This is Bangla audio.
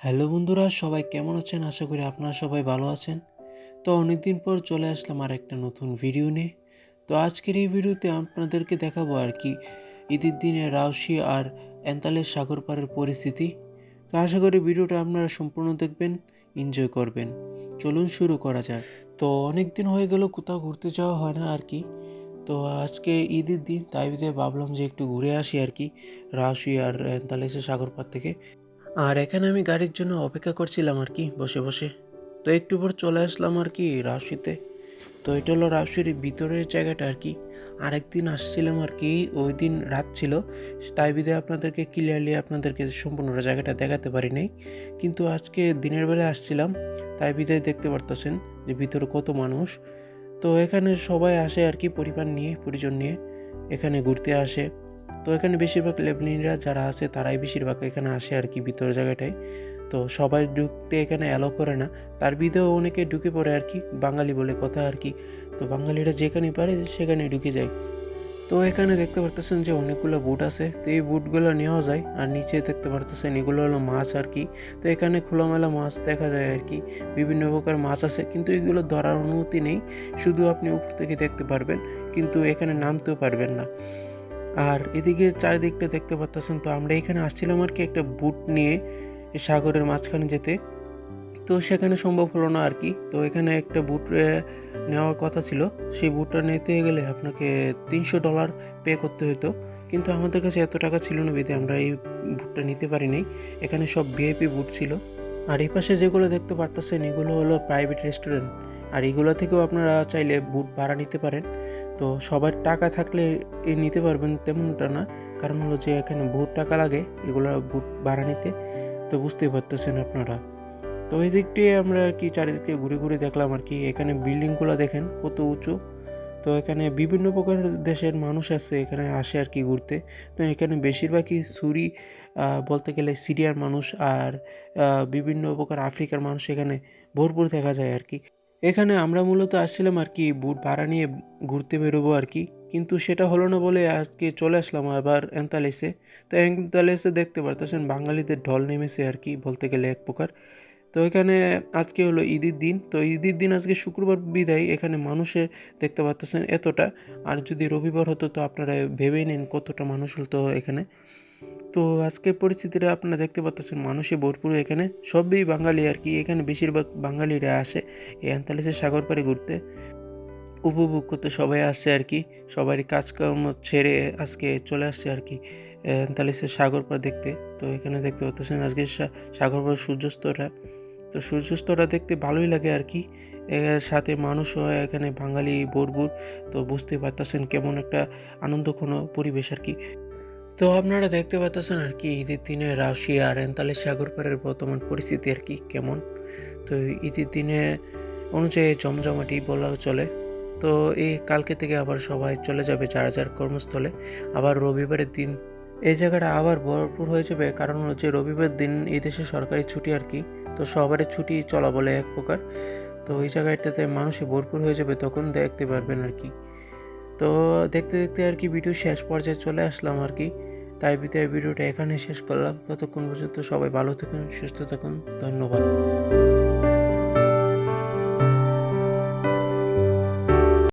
হ্যালো বন্ধুরা, সবাই কেমন আছেন? আশা করি আপনারা সবাই ভালো আছেন। তো অনেকদিন পর চলে আসলাম আর একটা নতুন ভিডিও নিয়ে। তো আজকের এই ভিডিওতে আপনাদেরকে দেখাবো আর কি ঈদের দিনে রাউসি আর এন্তালের সাগর পাড়ের পরিস্থিতি। তো আশা করি ভিডিওটা আপনারা সম্পূর্ণ দেখবেন এনজয় করবেন। চলুন শুরু করা যাক। তো অনেক দিন হয়ে গেল, কোথাও ঘুরতে যাওয়া হয় না আর কি। তো আজকে ঈদের দিন, তাই ভাবলাম যে একটু ঘুরে আসি আর কি রাউসি আর এন্তালেসের সাগর পাড় থেকে। আর এখানে আমি গাড়ির জন্য অপেক্ষা করছিলাম আর কি, বসে বসে। তো একটু পর চলে আসলাম আর কি রাশিতে তো এটা হলো রাশির ভিতরের জায়গাটা আর কি। আরেকদিন আসছিলাম আর কি, ওই দিন রাত ছিল। তাই বিধে আপনাদেরকে ক্লিয়ারলি আপনাদেরকে সম্পূর্ণ জায়গাটা দেখাতে পারি নাই। কিন্তু আজকে দিনের বেলা আসছিলাম, তাই বিধায় দেখতে পারতেছেন যে ভিতরে কত মানুষ। তো এখানে সবাই আসে আর কি পরিবার নিয়ে, পরিজন নিয়ে। এখানে ঘুরতে আসে। তো এখানে বেশিরভাগ লেবলিনরা যারা আছে, তারাই বেশিরভাগ এখানে আসে আর কি ভিতর জায়গাটায়। তো সবাই ঢুকতে এখানে অ্যালো করে না। তার বিধেও অনেকে ঢুকে পড়ে আর কি, বাঙালি বলে কথা আর কি। তো বাঙালিরা যেখানে পারে সেখানে ঢুকে যায়। তো এখানে দেখতে পারতেছেন যে অনেকগুলো বুট আছে। তো এই বুটগুলো নেওয়া যায় আর নিচে দেখতে পারতেছেন এগুলো হলো মাছ আর কি। তো এখানে খোলামেলা মাছ দেখা যায় আর কি। বিভিন্ন প্রকার মাছ আছে, কিন্তু এগুলো ধরার অনুমতি নেই। শুধু আপনি উপর থেকে দেখতে পারবেন, কিন্তু এখানে নামতেও পারবেন না। আর এদিকে চারিদিকটা দেখতে পাচ্ছেন তো, আমরা এখানে আসছিলাম আর কি একটা বুট নিয়ে সাগরের মাঝখানে যেতে। তো সেখানে সম্ভব হলো না আর কি। তো এখানে একটা বুট নেওয়ার কথা ছিল। সেই বুটটা নিতে গেলে আপনাকে তিনশো ডলার পে করতে হতো কিন্তু আমাদের কাছে এত টাকা ছিল না বিধে, আমরা এই বুটটা নিতে পারি নাই এখানে সব ভিআইপি বুট ছিল। আর এই পাশে যেগুলো দেখতে পারতেছেন, এগুলো হলো প্রাইভেট রেস্টুরেন্ট আর এগুলো থেকেও আপনারা চাইলে বুট ভাড়া নিতে পারেন। তো সবার টাকা থাকলে এ নিতে পারবেন তেমনটা না। কারণ হলো যে এখানে বহুত টাকা লাগে এগুলো বুট ভাড়া নিতে। তো বুঝতেই পারতেছেন আপনারা। তো এই দিক দিয়ে আমরা আর কি চারিদিকে ঘুরে ঘুরে দেখলাম আর কি, এখানে বিল্ডিংগুলো দেখেন কত উঁচু। তো এখানে বিভিন্ন প্রকার দেশের মানুষ আছে এখানে আসে আর কি ঘুরতে। তো এখানে বেশিরভাগই সুরি বলতে গেলে সিরিয়ার মানুষ আর বিভিন্ন প্রকার আফ্রিকার মানুষ এখানে ভরপুর দেখা যায় আর কি। এখানে আমরা মূলত আসছিলাম আর কি বুট ভাড়া নিয়ে ঘুরতে বেরোবো আর কি। কিন্তু সেটা হলো না বলে আজকে চলে আসলাম আবার এন্তালেসে। তো এন্তালেসে দেখতে পারতেছেন বাঙালিদের ঢল নেমেছে আর কি বলতে গেলে এক প্রকার। তো এখানে আজকে হলো ঈদের দিন। তো ঈদের দিন আজকে শুক্রবার বিদায়। এখানে মানুষের দেখতে পাচ্তেছেন এতটা। আর যদি রবিবার হতো তো আপনারা ভেবেই নেন কতটা মানুষ হতো এখানে। তো আজকের পরিস্থিতিটা আপনারা দেখতে পাচ্ছেন মানুষে ভরপুর এখানে। সবই বাঙালি আর কি, এখানে বেশিরভাগ বাঙালিরা আসে এই অ্যান্তালিসের সাগর পাড়ে ঘুরতে। উপভোগ করতে সবাই আসছে আর কি, সবারই কাজকর্ম ছেড়ে আজকে চলে আসছে আর কি অ্যান্তালিসের সাগর পাড় দেখতে। তো এখানে দেখতে পাচ্ছেন আজকে সাগর পাড় সূর্যাস্তটা তো সূর্যাস্তটা দেখতে ভালোই লাগে আর কি সাথে মানুষ হয় এখানে বাঙালি ভরপুর। তো বুঝতে পারতেছেন কেমন একটা আনন্দঘন পরিবেশ আর কি। তো আপনারা দেখতে পাচ্ছেন আর কি, ঈদের দিনে রাশিয়া আর এন্তালের সাগর পাড়ের বর্তমান পরিস্থিতি আর কি কেমন। তো ঈদের দিনে অনুযায়ী জমজমাটি বলা চলে। তো এই কালকে থেকে আবার সবাই চলে যাবে যার যার কর্মস্থলে। আবার রবিবারের দিন এই জায়গাটা আবার ভরপুর হয়ে যাবে। কারণ হচ্ছে রবিবার দিন এই দেশে সরকারি ছুটি আর কি। তো সবারই ছুটি চলা বলে এক প্রকার। তো ওই জায়গাটাতে মানুষে ভরপুর হয়ে যাবে তখন দেখতে পারবেন আর কি। তো দেখতে দেখতে আর কি ভিডিও শেষ পর্যায়ে চলে আসলাম আর কি। তাই বিদায় ভিডিওটা এখানে শেষ করলাম। ততক্ষণ পর্যন্ত সবাই ভালো থাকুন সুস্থ থাকুন। ধন্যবাদ।